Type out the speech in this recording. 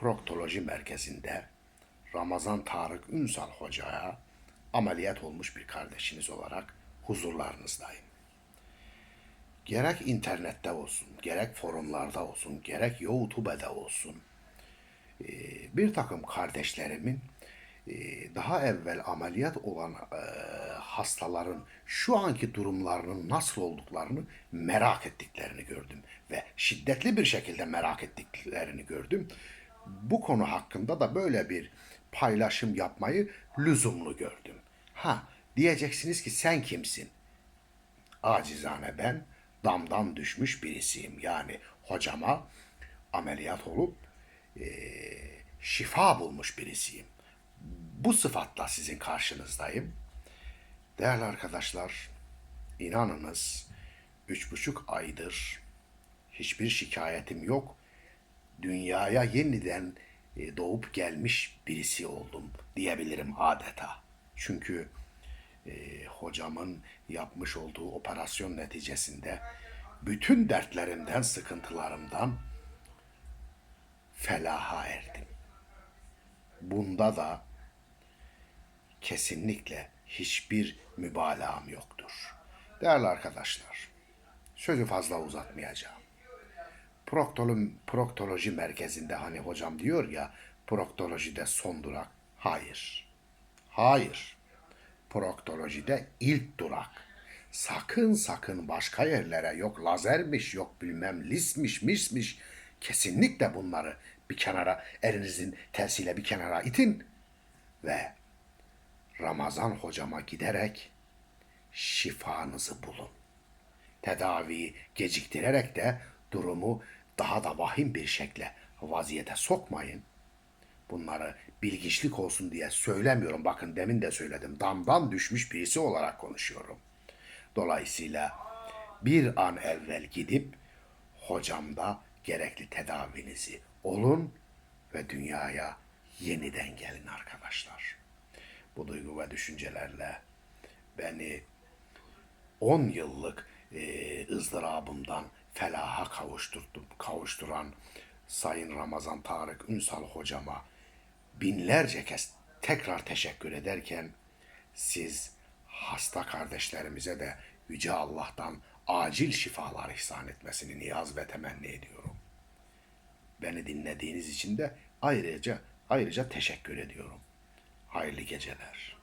Proktoloji Merkezi'nde Ramazan Tarık Ünsal Hoca'ya ameliyat olmuş bir kardeşiniz olarak huzurlarınızdayım. Gerek internette olsun, gerek forumlarda olsun, gerek YouTube'da olsun, e, bir takım kardeşlerimin e, daha evvel ameliyat olan e, hastaların şu anki durumlarının nasıl olduklarını merak ettiklerini gördüm ve şiddetli bir şekilde merak ettiklerini gördüm. Bu konu hakkında da böyle bir paylaşım yapmayı lüzumlu gördüm. Ha diyeceksiniz ki sen kimsin? Acizane ben damdan düşmüş birisiyim. Yani hocama ameliyat olup eee, şifa bulmuş birisiyim. Bu sıfatla sizin karşınızdayım. Değerli arkadaşlar, inanınız üç buçuk aydır hiçbir şikayetim yok. Dünyaya yeniden e, doğup gelmiş birisi oldum diyebilirim adeta. Çünkü e, hocamın yapmış olduğu operasyon neticesinde bütün dertlerimden, sıkıntılarımdan felaha erdim. Bunda da kesinlikle hiçbir mübalağam yoktur. Değerli arkadaşlar, sözü fazla uzatmayacağım. Proktolum, proktoloji merkezinde hani hocam diyor ya proktolojide son durak. Hayır. Hayır. Proktolojide ilk durak. Sakın sakın başka yerlere yok lazermiş, yok bilmem lismiş, mismiş. Kesinlikle bunları bir kenara, elinizin tersiyle bir kenara itin ve Ramazan hocama giderek şifanızı bulun. Tedaviyi geciktirerek de durumu daha da vahim bir şekle vaziyete sokmayın. Bunları bilgiçlik olsun diye söylemiyorum. Bakın demin de söyledim. Damdan düşmüş birisi olarak konuşuyorum. Dolayısıyla bir an evvel gidip hocamda gerekli tedavinizi olun ve dünyaya yeniden gelin arkadaşlar. Bu duygu ve düşüncelerle beni 10 yıllık e, ızdırabımdan felaha kavuşturdum, kavuşturan Sayın Ramazan Tarık Ünsal hocama binlerce kez tekrar teşekkür ederken siz hasta kardeşlerimize de Yüce Allah'tan acil şifalar ihsan etmesini niyaz ve temenni ediyorum. Beni dinlediğiniz için de ayrıca ayrıca teşekkür ediyorum. Hayırlı geceler.